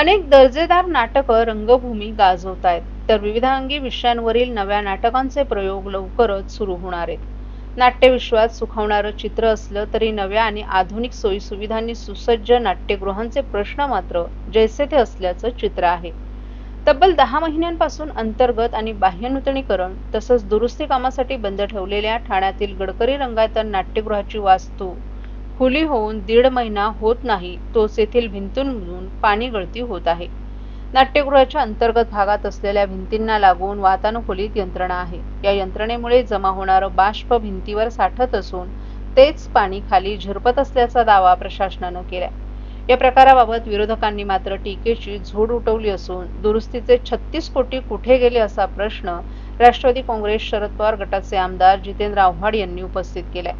अनेक दर्जेदार नाटकं रंगभूमी गाजवत आहेत तर विविधांगी विषयांवरील नव्या नाटकांचे प्रयोग लवकरच सुरू होणार आहेत. नाट्यविश्वात सुखावणारं चित्र असलं तरी नव्या आणि आधुनिक सोयीसुविधांनी सुसज्ज नाट्यगृहांचे प्रश्न मात्र जैसे ते असल्याचं चित्र आहे. तब्बल दहा महिन्यांपासून अंतर्गत आणि बाह्य नूतनीकरण तसंच दुरुस्ती कामासाठी बंद ठेवलेल्या ठाण्यातील गडकरी रंगायतन नाट्यगृहाची वास्तू खुली होऊन दीड महिना होत नाही तोच येथील भिंतींमधून पाणी गळती होत आहे. नाट्यगृहाच्या अंतर्गत भागात असलेल्या भिंतींना लागून वातानुकूलित यंत्रणा आहे. या यंत्रणेमुळे जमा होणारं बाष्प भिंतीवर साठत असून तेच पाणी खाली झिरपत असल्याचा दावा प्रशासनानं केलाय. या प्रकाराबाबत विरोधकांनी मात्र टीकेची झोड उठवली असून दुरुस्तीचे छत्तीस कोटी कुठे गेले असा प्रश्न राष्ट्रवादी काँग्रेस शरद पवार गटाचे आमदार जितेंद्र आव्हाड यांनी उपस्थित केलाय.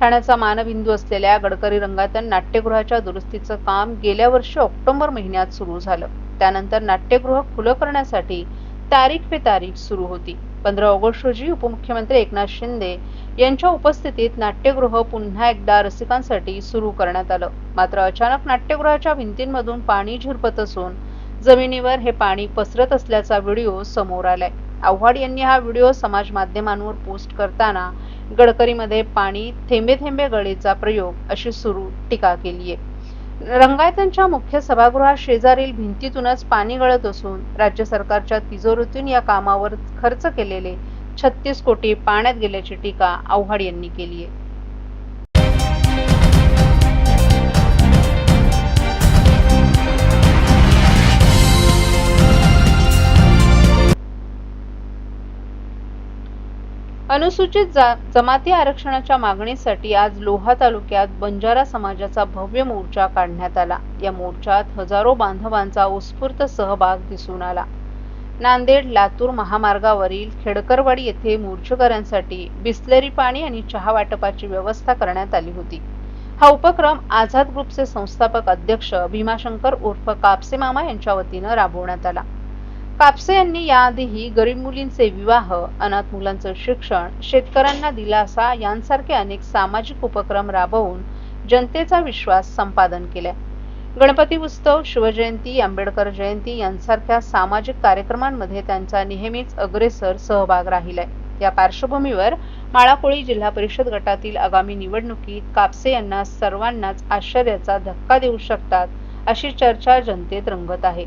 ठाण्याचा मानबिंदू असलेल्या गडकरी रंगातन नाट्यगृहाच्या दुरुस्तीचं काम गेल्या वर्षी ऑक्टोबर महिन्यात सुरू झालं. त्यानंतर नाट्यगृह खुलं करण्यासाठी तारीख पे तारीख सुरू होती. पंधरा ऑगस्ट रोजी उपमुख्यमंत्री एकनाथ शिंदे यांच्या उपस्थितीत नाट्यगृह पुन्हा एकदा रसिकांसाठी सुरू करण्यात आलं. मात्र अचानक नाट्यगृहाच्या भिंतींमधून पाणी झिरपत असून जमिनीवर हे पाणी पसरत असल्याचा व्हिडिओ समोर आलाय. आव्हाड यांनी हा व्हिडिओ समाज माध्यमांवर पोस्ट करताना गडकरीमध्ये पाणी थेंबे थेंबे गळेचा प्रयोग अशी सुरू टीका केली आहे. रंगायतांच्या मुख्य सभागृहात शेजारील भिंतीतूनच पाणी गळत असून राज्य सरकारच्या तिजोरीतून या कामावर खर्च केलेले छत्तीस कोटी पाण्यात गेल्याची टीका आव्हाड यांनी केली आहे. अनुसूचित जा- जमाती आरक्षणाच्या मागणीसाठी आज लोहा तालुक्यात बंजारा समाजाचा भव्य मोर्चा काढण्यात आला. या मोर्चात हजारो बांधवांचा उत्स्फूर्त सहभाग दिसून आला. नांदेड लातूर महामार्गावरील खेडकरवाडी येथे मोर्चेकऱ्यांसाठी बिस्लरी पाणी आणि चहा वाटपाची व्यवस्था करण्यात आली होती. हा उपक्रम आझाद ग्रुपचे संस्थापक अध्यक्ष भीमाशंकर उर्फ कापसे मामा यांच्या वतीनं राबवण्यात आला. कापसे यांनी याआधीही गरीब मुलींचे विवाह अनाथ मुलांचं शिक्षण शेतकऱ्यांना दिलासा यांसारखे अनेक सामाजिक उपक्रम राबवून जनतेचा विश्वास संपादन केलाय गणपती उत्सव शिवजयंती आंबेडकर जयंती यांसारख्या सामाजिक कार्यक्रमांमध्ये त्यांचा नेहमीच अग्रेसर सहभाग राहिलाय. या पार्श्वभूमीवर माळाकोळी जिल्हा परिषद गटातील आगामी निवडणुकीत कापसे यांना सर्वांनाच आश्चर्याचा धक्का देऊ शकतात अशी चर्चा जनतेत रंगत आहे.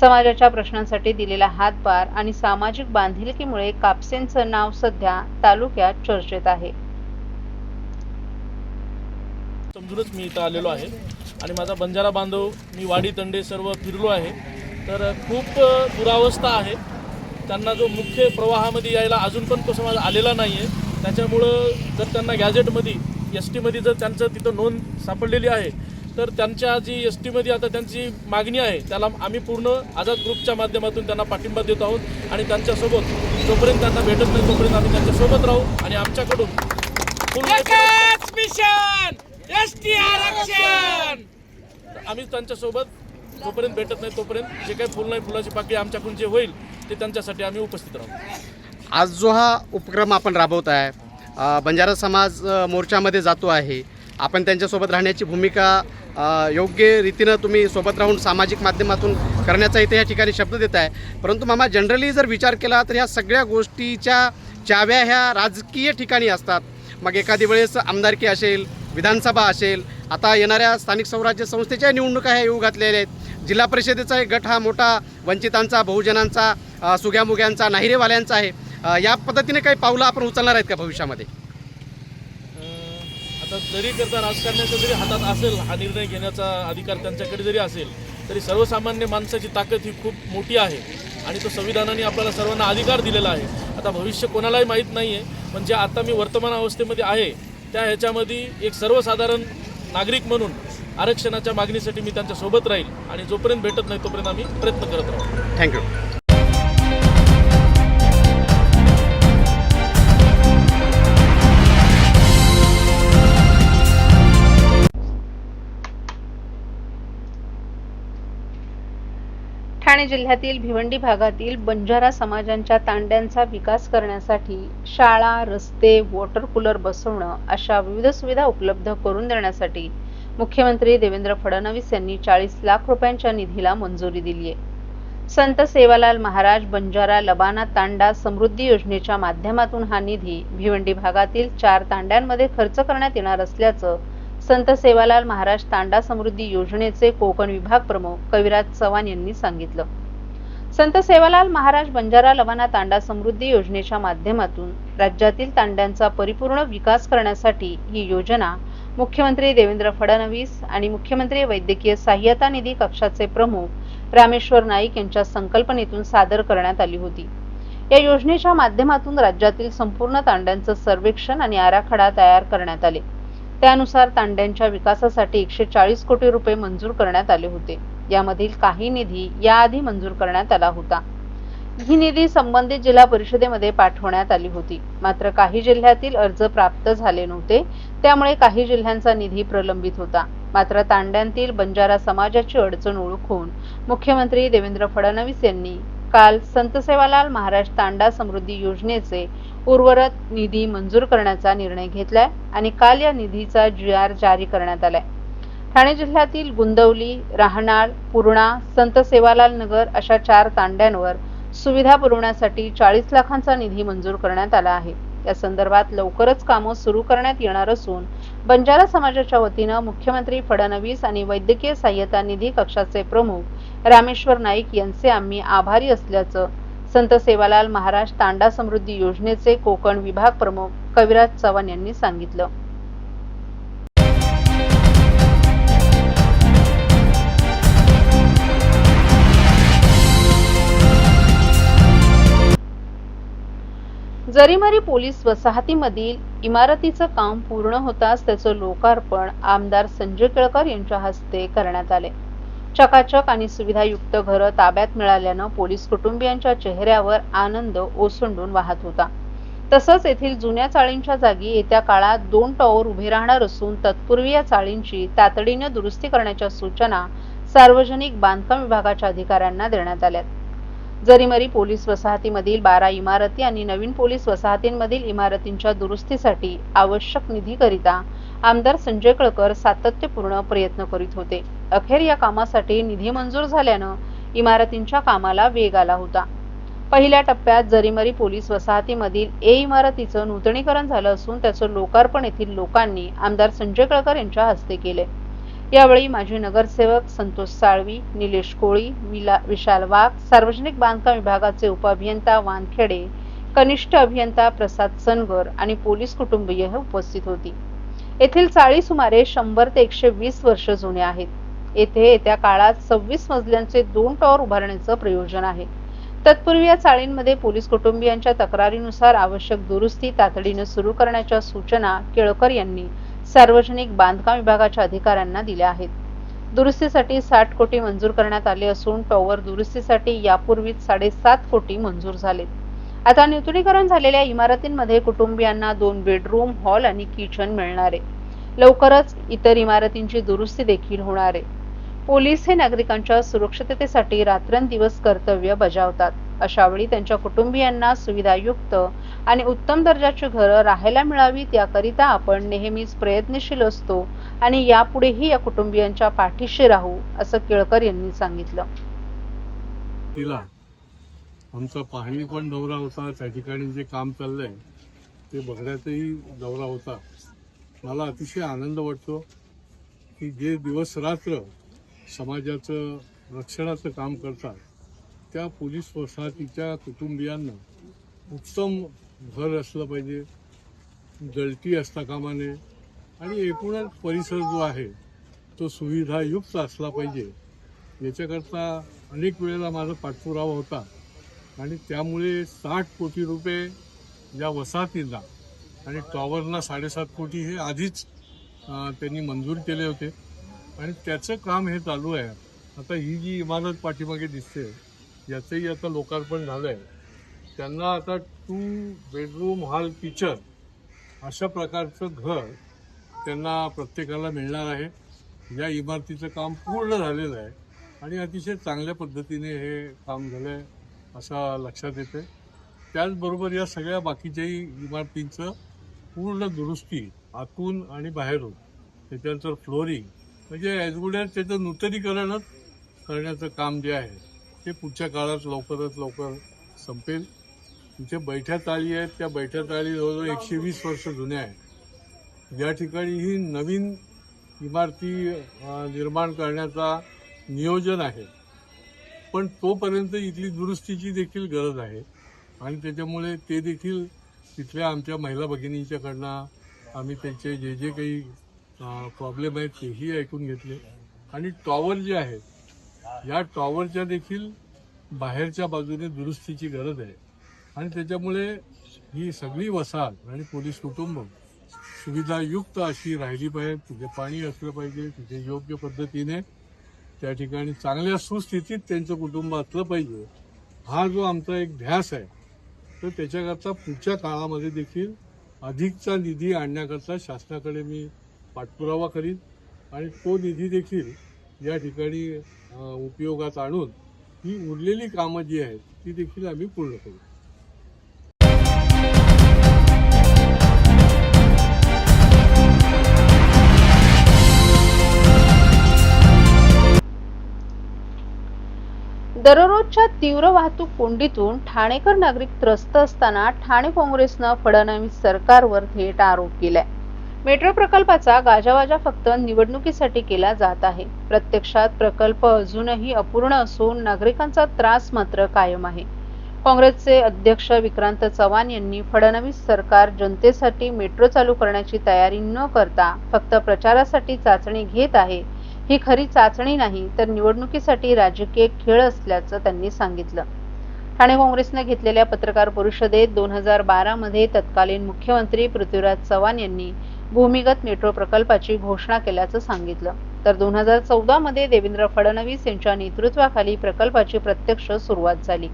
समाजाच्या प्रश्नांसाठी दिलेला हातभार आणि सामाजिक बांधिलकीमुळे कापसेंचं नाव सध्या तालुक्यात चर्चेत आहे. समजूनच मी इथं आलेलो आहे आणि माझा बंजारा बांधव मी वाडी तंडे सर्व फिरलो आहे. तर खूप दुरावस्था आहे. त्यांना जो मुख्य प्रवाहामध्ये यायला अजून पण तो समाज आलेला नाही आहे त्याच्यामुळं जर त्यांना गॅझेटमध्ये एस टीमध्ये जर त्यांचं तिथं नोंद सापडलेली आहे तर त्यांच्या जी एस टीमध्ये आता त्यांची मागणी आहे त्याला आम्ही पूर्ण आझाद ग्रुपच्या माध्यमातून त्यांना पाठिंबा देत आहोत आणि त्यांच्यासोबत जोपर्यंत त्यांना भेटत नाही तोपर्यंत आम्ही त्यांच्यासोबत राहू आणि आमच्याकडून आम्ही त्यांच्यासोबत जोपर्यंत भेटत नाही तोपर्यंत जे काही फुल नाही फुलाची पाकळी आमच्याकडून जे होईल ते त्यांच्यासाठी आम्ही उपस्थित राहू. आज जो हा उपक्रम आपण राबवत आहे बंजारा समाज मोर्चामध्ये जातो आहे आपण त्यांच्यासोबत राहण्याची भूमिका योग्य रीतीनं तुम्ही सोबत राहून सामाजिक माध्यमातून करण्याचा इथे या ठिकाणी शब्द देत आहे. परंतु मामा जनरली जर विचार केला तर ह्या सगळ्या गोष्टीच्या चाव्या ह्या राजकीय ठिकाणी असतात. मग एखादी वेळेस आमदारकी असेल विधानसभा असेल आता येणाऱ्या स्थानिक स्वराज्य संस्थेच्या निवडणुका ह्या येऊ घातलेल्या आहेत. जिल्हा परिषदेचा एक गट हा मोठा वंचितांचा बहुजनांचा सुग्यामुग्यांचा नाहिरेवाल्यांचा आहे. या पद्धतीने काही पावलं आपण उचलणार आहेत का भविष्यामध्ये? आता जरी करता राजकारण्याचा जरी हातात असेल हा निर्णय घेण्याचा अधिकार त्यांच्याकडे जरी असेल तरी सर्वसामान्य माणसाची ताकद ही खूप मोठी आहे. आणि तो संविधानाने आपल्याला सर्वांना अधिकार दिलेला आहे. आता भविष्य कोणालाही माहीत नाही आहे पण जे आता मी वर्तमान अवस्थेमध्ये आहे त्या ह्याच्यामध्ये एक सर्वसाधारण नागरिक म्हणून आरक्षणाच्या मागणीसाठी मी त्यांच्यासोबत राहील आणि जोपर्यंत भेटत नाही तोपर्यंत आम्ही प्रयत्न करत राहू. थँक्यू ठाणे जिल्ह्यातील भिवंडी भागातील बंजारा समाजांच्या तांड्यांचा विकास करण्यासाठी शाळा रस्ते वॉटर कूलर बसवणं अशा विविध सुविधा उपलब्ध करून देण्यासाठी मुख्यमंत्री देवेंद्र फडणवीस यांनी चाळीस लाख रुपयांच्या निधीला मंजुरी दिली आहे. संत सेवालाल महाराज बंजारा लबाना तांडा समृद्धी योजनेच्या माध्यमातून हा निधी भिवंडी भागातील चार तांड्यांमध्ये खर्च करण्यात येणार असल्याचं संत सेवालाल महाराज तांडा समृद्धी योजनेचे कोकण विभाग प्रमुख कविराज चव्हाण यांनी सांगितलं. संत सेवालाल महाराज बंजारा लवाना तांडा समृद्धी योजनेच्या माध्यमातून राज्यातील तांड्यांचा परिपूर्ण विकास करण्यासाठी ही योजना मुख्यमंत्री देवेंद्र फडणवीस आणि मुख्यमंत्री वैद्यकीय सहाय्यता निधी कक्षाचे प्रमुख रामेश्वर नाईक यांच्या संकल्पनेतून सादर करण्यात आली होती. या योजनेच्या माध्यमातून राज्यातील संपूर्ण तांड्यांचं सर्वेक्षण आणि आराखडा तयार करण्यात आले. त्यानुसार तांड्यांच्या विकासासाठी एकशे चाळीस कोटी रुपये मंजूर करण्यात आले होते. यामधील काही निधी याआधी मंजूर करण्यात आला होता. ही निधी संबंधित जिल्हा परिषदेमध्ये पाठवण्यात आली होती. मात्र काही जिल्ह्यातील अर्ज प्राप्त झाले नव्हते त्यामुळे काही जिल्ह्यांचा निधी प्रलंबित होता. मात्र तांड्यांतील बंजारा समाजाची अडचण ओळखून मुख्यमंत्री देवेंद्र फडणवीस यांनी काल संत सेवालाल महाराज तांडा समृद्धी योजनेचे उर्वरत निधी मंजूर करण्याचा निर्णय घेतलाय आणि काल या निधीचा जी आर जारी करण्यात आलाय. ठाणे जिल्ह्यातील गुंदवली राहणार पूर्णा संत सेवालाल नगर अशा चार तांड्यांवर सुविधा पुरवण्यासाठी चाळीस लाखांचा निधी मंजूर करण्यात आला आहे. या संदर्भात लवकरच कामं सुरू करण्यात येणार असून बंजारा समाजाच्या वतीनं मुख्यमंत्री फडणवीस आणि वैद्यकीय सहाय्यता निधी कक्षाचे प्रमुख रामेश्वर नाईक यांचे आम्ही आभारी असल्याचं संत सेवालाल महाराज तांडा समृद्धी योजनेचे कोकण विभाग प्रमुख कविराज चव्हाण यांनी सांगितलं. जरीमारी पोलीस वसाहतीमधील इमारतीचं काम पूर्ण होताच त्याचं लोकार्पण आमदार संजय केळकर यांच्या हस्ते करण्यात आले. चकाचक आणि सुविधायुक्त घरं ताब्यात मिळाल्यानं पोलीस कुटुंबियांच्या चेहऱ्यावर आनंद ओसंडून वाहत होता. तसंच येथील जुन्या चाळींच्या जागी येत्या काळात दोन टॉवर उभे राहणार असून तत्पूर्वी या चाळींची तातडीने दुरुस्ती करण्याच्या सूचना सार्वजनिक बांधकाम विभागाच्या अधिकाऱ्यांना देण्यात आल्या जरीमरी पोलीस वसाहतीमधील बारा इमारती आणि नवीन पोलीस वसाहतींमधील इमारतींच्या दुरुस्तीसाठी आवश्यक निधीकरिता आमदार संजय कळकर सातत्यपूर्ण प्रयत्न करीत होते. अखेर या कामासाठी निधी मंजूर झाल्यानं इमारतींच्या कामाला वेग आला होता. पहिल्या टप्प्यात जरीमरी पोलीस वसाहतीमधील ए इमारतीचं नूतनीकरण झालं असून त्याचं लोकार्पण येथील लोकांनी आमदार संजय कळकर यांच्या हस्ते केले यावेळी माजी नगरसेवक संतोष साळवी निलेश कोळी विला विशाल वाघ सार्वजनिक बांधकाम विभागाचे उपअभियंता वानखेडे कनिष्ठ अभियंता प्रसाद सनगर आणि पोलीस कुटुंबीय उपस्थित होती. येथील चाळी सुमारे शंभर ते एकशे वीस वर्ष जुने आहेत. येथे येत्या काळात सव्वीस मजल्यांचे दोन टॉवर उभारण्याचं प्रयोजन आहे. तत्पूर्वी या चाळींमध्ये पोलीस कुटुंबियांच्या तक्रारीनुसार आवश्यक दुरुस्ती तातडीने सुरू करण्याच्या सूचना केळकर यांनी सार्वजनिक बांधकाम विभागाच्या अधिकाऱ्यांना दिल्या आहेत. दुरुस्तीसाठी साठ कोटी मंजूर करण्यात आले असून टॉवर दुरुस्तीसाठी यापूर्वीच साडेसात कोटी मंजूर झालेत. आता नूतनीकरण झालेल्या इमारतींमध्ये कुटुंबियांना दोन बेडरूम हॉल आणि किचन मिळणार आहे. लवकरच इतर इमारतींची दुरुस्ती देखील होणार आहे. पोलीस हे नागरिकांच्या सुरक्षिततेसाठी रात्रंदिवस कर्तव्य बजावतात. अशा वेळी त्यांच्या कुटुंबियांना सुविधायुक्त आणि उत्तम दर्जाची घरं राहायला मिळावीत याकरिता आपण नेहमीच प्रयत्नशील असतो आणि यापुढेही या कुटुंबियांच्या पाठीशी राहू असं केळकर यांनी सांगितलं. आमचा पाहणी पण दौरा होता त्या ठिकाणी जे काम चाललंय ते बघण्याचाही दौरा होता. मला अतिशय आनंद वाटतो की जे दिवस रात्र समाजाचं रक्षणाचं काम करतात त्या पोलीस वसाहतीच्या कुटुंबियांना उत्तम घर असलं पाहिजे जळती असता कामाने आणि एकूणच परिसर जो आहे तो सुविधायुक्त असला पाहिजे. याच्याकरता अनेक वेळेला माझा पाठपुरावा होता. आणि त्यामुळे साठ कोटी रुपये या वसाहतीला आणि टॉवरला साडेसात कोटी हे आधीच त्यांनी मंजूर केले होते. आणि त्याचं काम हे चालू आहे. आता ही जी इमारत पाठीमागे दिसते याचंही आता लोकार्पण झालं आहे त्यांना आता टू बेडरूम हॉल किचन अशा प्रकारचं घर त्यांना प्रत्येकाला मिळणार आहे. या इमारतीचं काम पूर्ण झालेलं आहे. आणि अतिशय चांगल्या पद्धतीने हे काम झालं आहे असं लक्षात येते. त्याचबरोबर या सगळ्या बाकीच्याही इमारतींचं पूर्ण दुरुस्ती आतून आणि बाहेरून त्याच्यानंतर फ्लोरिंग म्हणजे ॲज त्याचं नूतनीकरणच करण्याचं काम जे आहे ते पुढच्या काळात लवकरात लवकर संपेल. तिथे बैठ्या ताळी आहेत त्या बैठ्या ताळी जवळजवळ एकशे वीस वर्ष जुन्या आहेत. या ठिकाणी ही नवीन इमारती निर्माण करण्याचा नियोजन आहे. पण तोपर्यंत इथली दुरुस्तीची देखील गरज आहे. आणि त्याच्यामुळे ते देखील तिथल्या आमच्या महिला भगिनींच्याकडनं आम्ही त्यांचे जे जे काही प्रॉब्लेम आहेत तेही ऐकून घेतले. आणि टॉवर जे आहेत या टॉवरच्या देखील बाहेरच्या बाजूने दुरुस्तीची गरज आहे. आणि त्याच्यामुळे ही सगळी वसाहत आणि पोलीस कुटुंब सुविधायुक्त अशी राहिली पाहिजे तिथे पाणी असलं पाहिजे तिथे योग्य पद्धतीने त्या ठिकाणी चांगल्या सुस्थितीत त्यांचं कुटुंब असलं पाहिजे. हा जो आमचा एक ध्यास आहे तर त्याच्याकरता पुढच्या काळामध्ये देखील अधिकचा निधी आणण्याकरता शासनाकडे मी पाठपुरावा करीन आणि तो निधी देखील या ठिकाणी उपयोगात आणून ही उरलेली कामं जी आहेत ती देखील आम्ही पूर्ण करू. दररोजच्या तीव्र वाहतूक कोंडीतून ठाणेकर नागरिक त्रस्त असताना ठाणे काँग्रेसनं फडणवीस सरकारवर थेट आरोप केलाय. मेट्रो प्रकल्पाचा गाजावाजा फक्त निवडणुकीसाठी केला जात आहे. प्रत्यक्षात प्रकल्प अजूनही अपूर्ण असून नागरिकांचा त्रास मात्र कायम आहे. काँग्रेसचे अध्यक्ष विक्रांत चव्हाण यांनी फडणवीस सरकार जनतेसाठी मेट्रो चालू करण्याची तयारी न करता फक्त प्रचारासाठी चाचणी घेत आहे ही खरी चाचणी नाही तर निवडणुकीसाठी राजकीय खेळ असल्याचं त्यांनी सांगितलं. ठाणे काँग्रेसने घेतलेल्या पत्रकार परिषदेत दोन हजार बारामध्ये तत्कालीन मुख्यमंत्री पृथ्वीराज चव्हाण यांनी भूमिगत मेट्रो प्रकल्पाची घोषणा केल्याचं सांगितलं. तर दोन हजार चौदामध्ये देवेंद्र फडणवीस यांच्या नेतृत्वाखाली प्रकल्पाची प्रत्यक्ष सुरुवात झाली.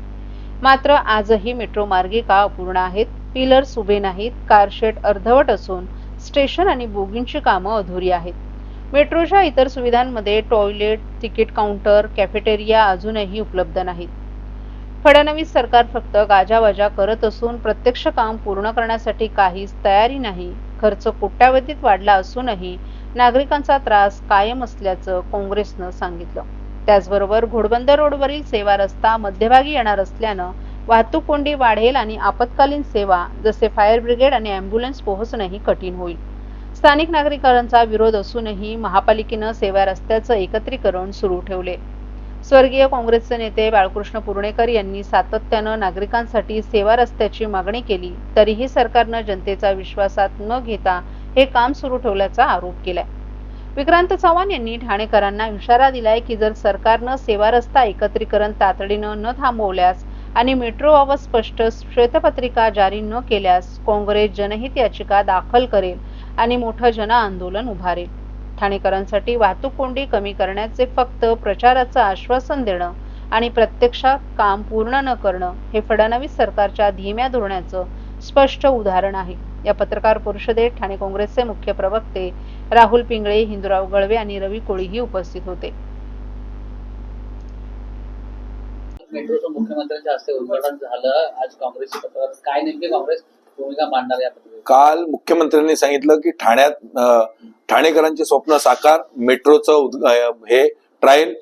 मात्र आजही मेट्रो मार्गिका अपूर्ण आहेत? पिलर्स उभे नाहीत कारशेड अर्धवट असून स्टेशन आणि बोगींची कामं अधुरी आहेत. मेट्रोच्या इतर सुविधांमध्ये टॉयलेट तिकीट काउंटर कॅफेटेरिया अजूनही उपलब्ध नाहीत. फडणवीस सरकार फक्त गाजावाजा करत असून प्रत्यक्ष काम पूर्ण करण्यासाठी काहीच तयारी नाही खर्च कोट्यावधीत वाढला असूनही नागरिकांचा त्रास कायम असल्याचं काँग्रेसनं सांगितलं. त्याचबरोबर घोडबंदर रोडवरील सेवा रस्ता मध्यभागी येणार असल्यानं वाहतूक कोंडी वाढेल आणि आपत्कालीन सेवा जसे फायर ब्रिगेड आणि अँब्युलन्स पोहोचणंही कठीण होईल. स्थानिक नागरिकांचा विरोध असूनही महापालिकेनं सेवा रस्त्याचं एकत्रीकरण सुरू ठेवले. स्वर्गीय काँग्रेसचे नेते बाळकृष्ण पुर्णेकर यांनी सातत्यानं नागरिकांसाठी सेवा रस्त्याची मागणी केली तरीही सरकारनं जनतेचा विश्वासात न घेता हे काम सुरू ठेवल्याचा आरोप केलाय. विक्रांत चव्हाण यांनी ठाणेकरांना इशारा दिलाय की जर सरकारनं सेवा रस्ता एकत्रीकरण तातडीनं न थांबवल्यास आणि मेट्रोबाबत स्पष्ट श्वेतपत्रिका जारी न केल्यास काँग्रेस जनहित याचिका दाखल करेल आणि मोठं जनआंदोलन उभारेल. ठाणेकरांसाठी वाहतूक कोंडी कमी करण्याचे फक्त प्रचाराचं आश्वासन देणं आणि प्रत्यक्षात काम पूर्ण न करणं हे फडणवीस सरकारच्या धीम्या धोरणाचं स्पष्ट उदाहरण आहे. या पत्रकार परिषदेत ठाणे काँग्रेसचे मुख्य प्रवक्ते राहुल पिंगळे हिंदुराव गळवे आणि रवी कोळीही उपस्थित होते. मेट्रोचं मुख्यमंत्र्यांच्या हस्ते उद्घाटन झालं. आज काँग्रेसची पत्रकार काय नेमके काँग्रेस? भूमिका मांडणार या काल मुख्यमंत्र्यांनी सांगितलं की ठाण्यात ठाणेकरांचे स्वप्न साकार मेट्रोचं हे ट्रायल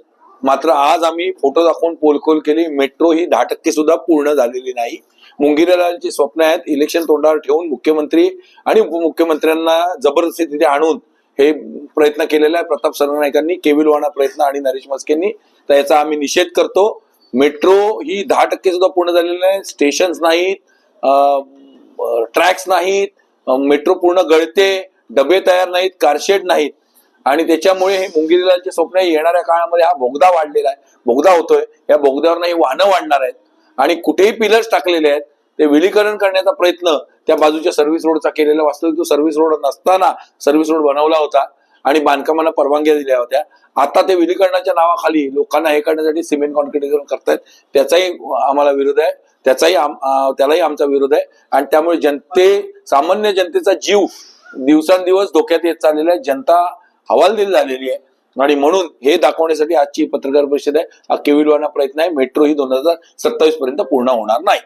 मात्र आज आम्ही फोटो दाखवून पोलकोल केली. मेट्रो ही दहा टक्के सुद्धा पूर्ण झालेली नाही. मुंगिरेलालची स्वप्न आहेत इलेक्शन तोंडावर ठेवून मुख्यमंत्री आणि उपमुख्यमंत्र्यांना जबरदस्ती तिथे आणून हे प्रयत्न केलेला आहे. प्रताप सरनाईकांनी केविलवाणा प्रयत्न आणि नरेश मस्केंनी. तर याचा आम्ही निषेध करतो. मेट्रो ही दहा टक्के सुद्धा पूर्ण झालेली नाही. स्टेशन्स नाहीत. ट्रॅक्स नाहीत मेट्रो पूर्ण गळते डबे तयार नाहीत कारशेड नाहीत. आणि त्याच्यामुळे हे मुंगिरीलालचे स्वप्न येणाऱ्या काळामध्ये हा बोगदा वाढलेला आहे बोगदा होतोय. या बोगद्यावर ही वाहनं वाढणार आहेत. आणि कुठेही पिलर्स टाकलेले आहेत ते विलीकरण करण्याचा प्रयत्न त्या बाजूच्या सर्व्हिस रोडचा केलेला वास्तविक तो सर्व्हिस रोड नसताना सर्व्हिस रोड बनवला होता आणि बांधकामाला परवानग्या दिल्या होत्या. आता ते विलीकरणाच्या नावाखाली लोकांना हे करण्यासाठी सिमेंट कॉन्क्रिटीकरण करतायत त्याचाही आम्हाला विरोध आहे. त्याचाही आम- त्यालाही आमचा विरोध आहे. आणि त्यामुळे जनते सामान्य जनतेचा जीव दिवसांदिवस धोक्यात येत चाललेला आहे. जनता हवालदिल झालेली आहे. आणि म्हणून हे दाखवण्यासाठी आजची पत्रकार परिषद आहे. हा केविलवाना प्रयत्न आहे. मेट्रो ही दोन हजार सत्तावीस पर्यंत पूर्ण होणार नाही.